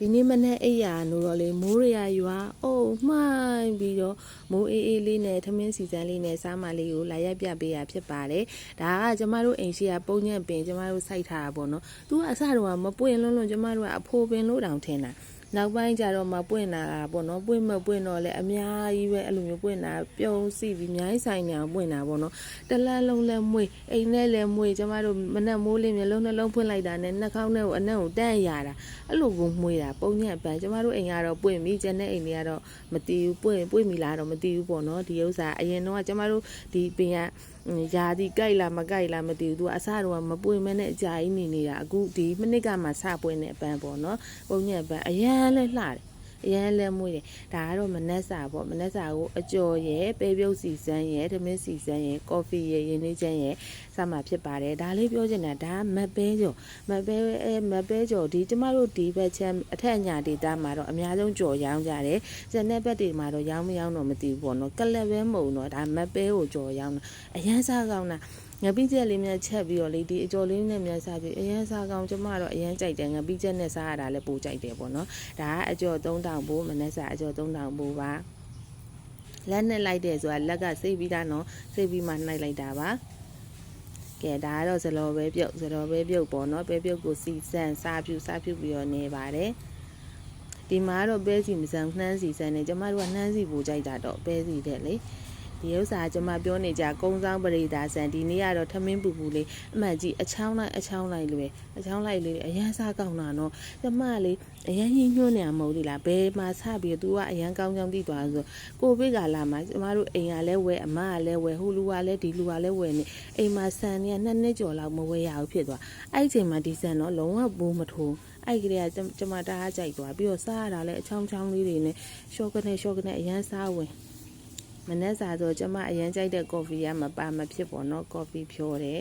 ဒီနေ့မနေ့အိယာနိုးတော့လေမိုးရရရွာအုံမှိုင်းပြီးတော့မိုးအေးအေးလေးနဲ့ထမင်းစီစမ်းလေးနဲ့စားမလေးကိုလာရက်ပြပေးရဖြစ်ပါတယ်ဒါကကျမတို့အိမ်ရှိကပုံညံ့ပင်ကျမတို့စိုက်ထားတာပေါ့နော်သူကအစတော့မပွင့်လွန်းလွန်းကျမတို့ကအဖိုးပင်လို့တောင်ထင်တာ နောက်ပိုင်းကျတော့မှပွင့်လာတာပေါ့နော်ပွင့်မပွင့်တော့လဲအများကြီးပဲအဲ့လိုမျိုးပွင့်တာပြုံးစီပြီးအများကြီးဆိုင်နေအောင်ပွင့်တာပေါ့နော်တလန်းလုံးလဲမွေအိမ်နဲ့လဲမွေကျမတို့မနဲ့မိုးလေးမျိုးလုံးနှလုံးဖွင့်လိုက်တာနဲ့နှာခေါင်းထဲကိုအနံ့ကိုတန့်ရတာအဲ့လိုကိုမွေတာပုံညံ့ပန်းကျမတို့အိမ်ကတော့ပွင့်ပြီကျန်တဲ့အိမ်တွေကတော့မတီးဘူးပွင့်ပွင့်ပြီလားတော့မတီးဘူးပေါ့နော်ဒီဥစ္စာအရင်တော့ကျမတို့ဒီပင်ကယာဒီကြိုက်လားမကြိုက်လားမသိဘူးသူကအစတော့မပွင့်မဲနဲ့အကြာကြီးနေနေတာအခုဒီမိနစ်ကမှစပွင့်တဲ့အပန်းပေါ့နော်ပုံညက်ပန်းအရန်လဲလှတယ် အရန်လဲမွေးတယ်ဒါကတော့မနက်စာပေါ့မနက်စာကိုအကျော်ရယ်ပဲပြုတ်စီစမ်းရယ်ဓမင်းစီစမ်းရယ်ကော်ဖီရယ်ရင်းနှီးချမ်းရယ်စမှဖြစ်ပါတယ်ဒါလေးပြောချင်တာဒါကမတ်ပဲကျော်မတ်ပဲအဲမတ်ပဲကျော်ဒီကျမတို့ဒီဘက်ချမ်းအထက်ညာဒေတာမှာတော့အများဆုံးကျော်ရောင်းကြတယ်ကျန်တဲ့ဘက်တွေမှာတော့ရောင်းမရောင်းတော့မသိဘူးပေါ့နော်ကလပ်ပဲမဟုတ်တော့ဒါမတ်ပဲကိုကျော်ရောင်းတာအရန်စားကောင်းတာငပိချက်လေးများချက်ပြီးတော့လေဒီအကျော်လေးနဲ့များစားပြီးအရန်စားကောင်းကျမတော့အရန်ကြိုက်တယ်ငပိချက်နဲ့စားရတာလည်းပိုကြိုက်တယ်ပေါ့နော်ဒါကအကျော်3000ဘိုးမနက်စာအကျော်3000ဘိုးပါလက်နဲ့လိုက်တယ်ဆိုတာလက်ကစိတ်ပြီးသားနော်စိတ်ပြီးမှနှိုက်လိုက်တာပါကဲဒါကတော့ဇလော်ပဲပြုတ်ဇလော်ပဲပြုတ်ပေါ့နော်ပဲပြုတ်ကိုစီစမ်းစားဖြူစားဖြူပြီးတော့နေပါတယ်ဒီမှာတော့ပဲစီမစမ်းနှမ်းစီစမ်းနေကျမတို့ကနှမ်းစီပိုကြိုက်တာတော့ပဲစီတဲ့လေ ဒီဥစ္စာကျွန်မပြောနေကြကုန်းဆောင်ပရိဒါဆန်ဒီနေ့ကတော့ထမင်းပူပူလေးအမှန်ကြီးအချောင်းလိုက်အချောင်းလိုက်လွယ်အချောင်းလိုက်လေးအရန်စားကောင်းတာနော်ကျွန်မလေးအရန်ညှိညွှန်းနေရမဟုတ်လေလားဘယ်မှာစပြီးသူကအရန်ကောင်းကောင်းသိသွားဆိုကိုဗစ်ကလာမှာကျွန်မတို့အိမ်ကလည်းဝယ်အမကလည်းဝယ်ဟိုလူကလည်းဒီလူကလည်းဝယ်နေအိမ်မှာဆန်နေနှစ်နှစ်ကျော်လောက်မဝယ်ရဘူးဖြစ်သွားအဲ့ဒီချိန်မှာဒီဆန်တော့လုံးဝဘိုးမထိုးအဲ့ဒီကလေးကကျွန်မတအားကြိုက်သွားပြီးတော့စားရတာလည်းအချောင်းချောင်းလေးတွေနဲ့ရှော့ကနေရှော့ကနေအရန်စားဝင် မနေ့စာဆိုကျမအရင်ကြိုက်တဲ့ကော်ဖီကမပါမဖြစ်ပေါ့နော်ကော်ဖီဖြောတယ်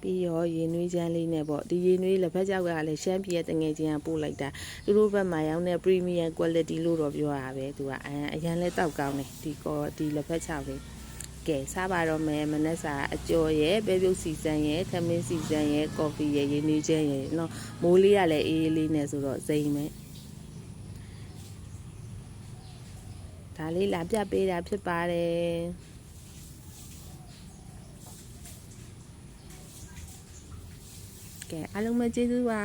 ပြီးရောရေနွေးချမ်းလေးနဲ့ပေါ့ဒီရေနွေးလက်ဖက်ကြောက်ကလည်းရှမ်းပြည်ရဲ့တငယ်ချင်းကပို့လိုက်တာသူတို့ဘက်မှာရောင်းတဲ့ premium quality လို့တော့ပြောတာပဲသူကအရန်အရန်လဲတောက်ကောင်းတယ်ဒီကောဒီလက်ဖက်ချောက်လေးကဲစားပါတော့မယ်မနက်စာအကျော်ရဲ့ပဲပြုတ်စီစံရဲ့ထမင်းစီစံရဲ့ကော်ဖီရဲ့ရေနွေးချမ်းရဲ့နော်မိုးလေးကလည်းအေးအေးလေးနဲ့ဆိုတော့စိမ့်မယ် ဒါလေးလာပြပေးတာဖြစ်ပါတယ်ကဲအားလုံးပဲကျေးဇူးပါ